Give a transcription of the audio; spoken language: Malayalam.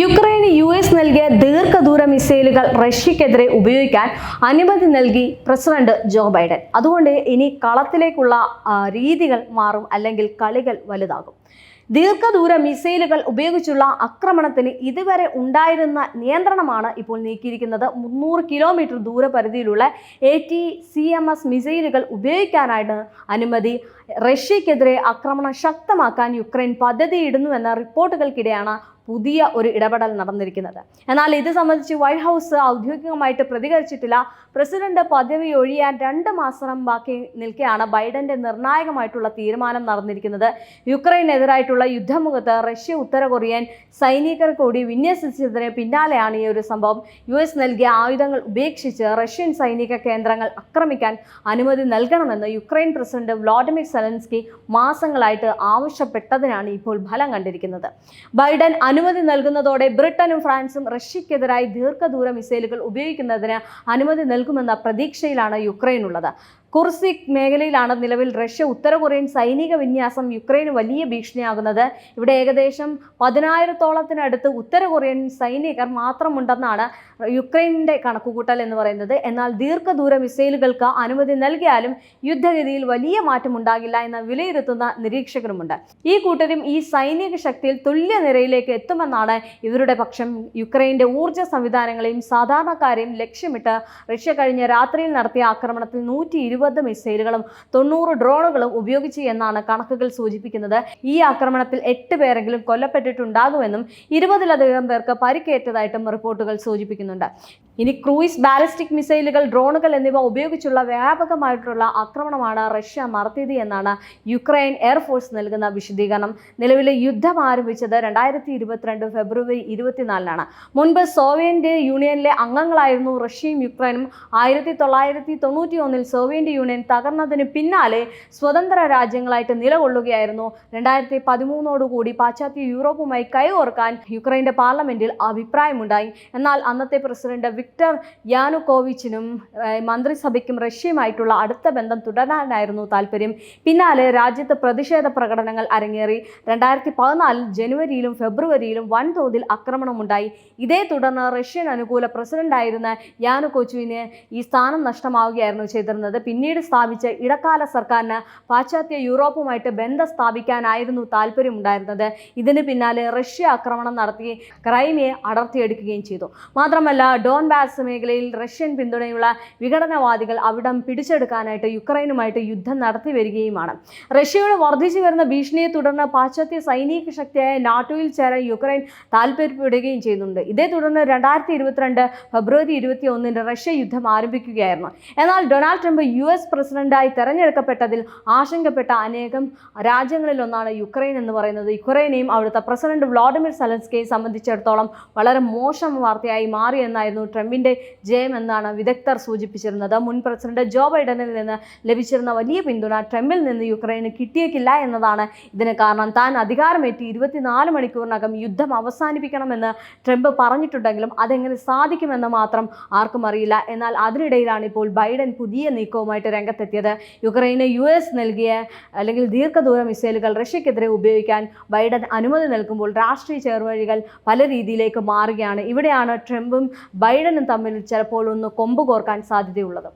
യുക്രൈന് യു എസ് നൽകിയ ദീർഘദൂര മിസൈലുകൾ റഷ്യക്കെതിരെ ഉപയോഗിക്കാൻ അനുമതി നൽകി പ്രസിഡന്റ് ജോ ബൈഡൻ. അതുകൊണ്ട് ഇനി കളത്തിലേക്കുള്ള രീതികൾ മാറും അല്ലെങ്കിൽ കളികൾ വലുതാകും. ദീർഘദൂര മിസൈലുകൾ ഉപയോഗിച്ചുള്ള ആക്രമണത്തിന് ഇതുവരെ ഉണ്ടായിരുന്ന നിയന്ത്രണമാണ് ഇപ്പോൾ നീക്കിയിരിക്കുന്നത്. മുന്നൂറ് kilometre ദൂരപരിധിയിലുള്ള A T C M S മിസൈലുകൾ ഉപയോഗിക്കാനായിട്ട് അനുമതി റഷ്യക്കെതിരെ ആക്രമണം ശക്തമാക്കാൻ യുക്രൈൻ പദ്ധതിയിടുന്നുവെന്ന റിപ്പോർട്ടുകൾക്കിടെയാണ് പുതിയ ഒരു ഇടപെടൽ നടന്നിരിക്കുന്നത്. എന്നാൽ ഇത് സംബന്ധിച്ച് വൈറ്റ് ഹൗസ് ഔദ്യോഗികമായിട്ട് പ്രതികരിച്ചിട്ടില്ല. പ്രസിഡന്റ് പദവി ഒഴിയാൻ രണ്ട് മാസം ബാക്കി നിൽക്കെയാണ് ബൈഡന്റെ നിർണായകമായിട്ടുള്ള തീരുമാനം നടന്നിരിക്കുന്നത്. യുക്രൈനെതിരായിട്ടുള്ള യുദ്ധമുഖത്ത് റഷ്യ ഉത്തര കൊറിയൻ സൈനികർ കൂടി വിന്യസിച്ചതിന് പിന്നാലെയാണ് ഈ ഒരു സംഭവം. യു എസ് നൽകിയ ആയുധങ്ങൾ ഉപേക്ഷിച്ച് റഷ്യൻ സൈനിക കേന്ദ്രങ്ങൾ ആക്രമിക്കാൻ അനുമതി നൽകണമെന്ന് യുക്രൈൻ പ്രസിഡന്റ് വ്ളാഡിമിർ സെലൻസ്കി മാസങ്ങളായിട്ട് ആവശ്യപ്പെട്ടതിനാണ് ഇപ്പോൾ ഫലം കണ്ടിരിക്കുന്നത്. ബൈഡൻ അനുമതി നൽകുന്നതോടെ ബ്രിട്ടനും ഫ്രാൻസും റഷ്യക്കെതിരായി ദീർഘദൂര മിസൈലുകൾ ഉപയോഗിക്കുന്നതിന് അനുമതി നൽകുമെന്ന പ്രതീക്ഷയിലാണ് യുക്രൈൻ ഉള്ളത്. കുർസിക് മേഖലയിലാണ് നിലവിൽ റഷ്യ ഉത്തര കൊറിയൻ സൈനിക വിന്യാസം യുക്രൈന് വലിയ ഭീഷണിയാകുന്നത്. ഇവിടെ ഏകദേശം പതിനായിരത്തോളത്തിനടുത്ത് ഉത്തര കൊറിയൻ സൈനികർ മാത്രമുണ്ടെന്നാണ് യുക്രൈനിന്റെ കണക്കുകൂട്ടൽ എന്ന് പറയുന്നത്. എന്നാൽ ദീർഘദൂര മിസൈലുകൾക്ക് അനുമതി നൽകിയാലും യുദ്ധഗതിയിൽ വലിയ മാറ്റം ഉണ്ടാകില്ല എന്ന് വിലയിരുത്തുന്ന നിരീക്ഷകരുമുണ്ട്. ഈ കൂട്ടരും ഈ സൈനിക ശക്തിയിൽ തുല്യ നിരയിലേക്ക് എത്തുമെന്നാണ് ഇവരുടെ പക്ഷം. യുക്രൈന്റെ ഊർജ സംവിധാനങ്ങളെയും സാധാരണക്കാരെയും ലക്ഷ്യമിട്ട് റഷ്യ കഴിഞ്ഞ രാത്രിയിൽ നടത്തിയ ആക്രമണത്തിൽ നൂറ്റി ഇരുപത് മിസൈലുകളും തൊണ്ണൂറ് ഡ്രോണുകളും ഉപയോഗിച്ചു എന്നാണ് കണക്കുകൾ സൂചിപ്പിക്കുന്നത്. ഈ ആക്രമണത്തിൽ എട്ട് പേരെങ്കിലും കൊല്ലപ്പെട്ടിട്ടുണ്ടാകുമെന്നും ഇരുപതിലധികം പേർക്ക് പരിക്കേറ്റതായിട്ടും റിപ്പോർട്ടുകൾ സൂചിപ്പിക്കുന്നുണ്ട്. ഇനി ക്രൂയിസ് ബാലിസ്റ്റിക് മിസൈലുകൾ ഡ്രോണുകൾ എന്നിവ ഉപയോഗിച്ചുള്ള വ്യാപകമായിട്ടുള്ള ആക്രമണമാണ് റഷ്യ നടത്തിയത് എന്നാണ് യുക്രൈൻ എയർഫോഴ്സ് നൽകുന്ന വിശദീകരണം. നിലവിലെ യുദ്ധം ആരംഭിച്ചത് രണ്ടായിരത്തി ഇരുപത്തിരണ്ട് ഫെബ്രുവരി ഇരുപത്തിനാലിനാണ്. മുൻപ് സോവിയറ്റ് യൂണിയനിലെ അംഗങ്ങളായിരുന്നു റഷ്യയും യുക്രൈനും. ആയിരത്തി തൊള്ളായിരത്തി തൊണ്ണൂറ്റി ഒന്നിൽ സോവിയറ്റ് യൂണിയൻ തകർന്നതിന് പിന്നാലെ സ്വതന്ത്ര രാജ്യങ്ങളായിട്ട് നിലകൊള്ളുകയായിരുന്നു. രണ്ടായിരത്തി പതിമൂന്നോടുകൂടി പാശ്ചാത്യ യൂറോപ്പുമായി കൈകോർക്കാൻ യുക്രൈന്റെ പാർലമെന്റിൽ അഭിപ്രായമുണ്ടായി. എന്നാൽ അന്നത്തെ പ്രസിഡന്റ് വിക്ടർ യാനുകോവിച്ചിനും മന്ത്രിസഭയ്ക്കും റഷ്യയുമായിട്ടുള്ള അടുത്ത ബന്ധം തുടരാനായിരുന്നു താല്പര്യം. പിന്നാലെ രാജ്യത്ത് പ്രതിഷേധ പ്രകടനങ്ങൾ അരങ്ങേറി. രണ്ടായിരത്തി പതിനാലിൽ ജനുവരിയിലും ഫെബ്രുവരിയിലും വൻതോതിൽ ആക്രമണമുണ്ടായി. ഇതേ തുടർന്ന് റഷ്യൻ അനുകൂല പ്രസിഡന്റായിരുന്ന യാനുകോച്ചുവിന് ഈ സ്ഥാനം നഷ്ടമാവുകയായിരുന്നു ചെയ്തിരുന്നത്. പിന്നീട് സ്ഥാപിച്ച ഇടക്കാല സർക്കാരിന് പാശ്ചാത്യ യൂറോപ്പുമായിട്ട് ബന്ധം സ്ഥാപിക്കാനായിരുന്നു താല്പര്യമുണ്ടായിരുന്നത്. ഇതിന് പിന്നാലെ റഷ്യ ആക്രമണം നടത്തി ക്രൈമിയെ അടർത്തിയെടുക്കുകയും ചെയ്തു. മാത്രമല്ല ഡോൺബാസ് മേഖലയിൽ റഷ്യൻ പിന്തുണയുള്ള വിഘടനവാദികൾ അവിടം പിടിച്ചെടുക്കാനായിട്ട് യുക്രൈനുമായിട്ട് യുദ്ധം നടത്തി വരികയുമാണ്. റഷ്യയുടെ വർദ്ധിച്ചു വരുന്ന ഭീഷണിയെ തുടർന്ന് പാശ്ചാത്യ സൈനിക ശക്തിയായ നാറ്റോയിൽ ചേരാൻ യുക്രൈൻ താല്പര്യപ്പെടുകയും ചെയ്യുന്നുണ്ട്. ഇതേ തുടർന്ന് രണ്ടായിരത്തി ഇരുപത്തിരണ്ട് ഫെബ്രുവരി ഇരുപത്തി ഒന്നിന് റഷ്യ യുദ്ധം ആരംഭിക്കുകയായിരുന്നു. എന്നാൽ ഡൊണാൾഡ് ട്രംപ് യു എസ് പ്രസിഡന്റായി തെരഞ്ഞെടുക്കപ്പെട്ടതിൽ ആശങ്കപ്പെട്ട അനേകം രാജ്യങ്ങളിലൊന്നാണ് യുക്രൈൻ എന്ന് പറയുന്നത്. യുക്രൈനെയും അവിടുത്തെ പ്രസിഡന്റ് വ്ളാഡിമിർ സെലൻസ്കിയെ സംബന്ധിച്ചിടത്തോളം വളരെ മോശം വാർത്തയായി മാറിയെന്നായിരുന്നു ട്രംപിന്റെ ജയം എന്നാണ് വിദഗ്ധർ സൂചിപ്പിച്ചിരുന്നത്. മുൻ പ്രസിഡന്റ് ജോ ബൈഡനിൽ നിന്ന് ലഭിച്ചിരുന്ന വലിയ പിന്തുണ ട്രംപിൽ നിന്ന് യുക്രൈന് കിട്ടിയേക്കില്ല എന്നതാണ് ഇതിന് കാരണം. താൻ അധികാരമേറ്റി ഇരുപത്തിനാല് മണിക്കൂറിനകം യുദ്ധം അവസാനിപ്പിക്കണമെന്ന് ട്രംപ് പറഞ്ഞിട്ടുണ്ടെങ്കിലും അതെങ്ങനെ സാധിക്കുമെന്ന് മാത്രം ആർക്കും അറിയില്ല. എന്നാൽ അതിനിടയിലാണ് ഇപ്പോൾ ബൈഡൻ പുതിയ നീക്കവുമായിട്ട് രംഗത്തെത്തിയത്. യുക്രൈന് യു എസ് നൽകിയ അല്ലെങ്കിൽ ദീർഘദൂര മിസൈലുകൾ റഷ്യക്കെതിരെ ഉപയോഗിക്കാൻ ബൈഡൻ അനുമതി നൽകുമ്പോൾ രാഷ്ട്രീയ ചേർവഴികൾ പല രീതിയിലേക്ക് മാറുകയാണ്. ഇവിടെയാണ് ട്രംപും ബൈഡനും തമ്മിൽ ചിലപ്പോൾ ഒന്ന് കൊമ്പ് കോർക്കാൻ സാധ്യതയുള്ളത്.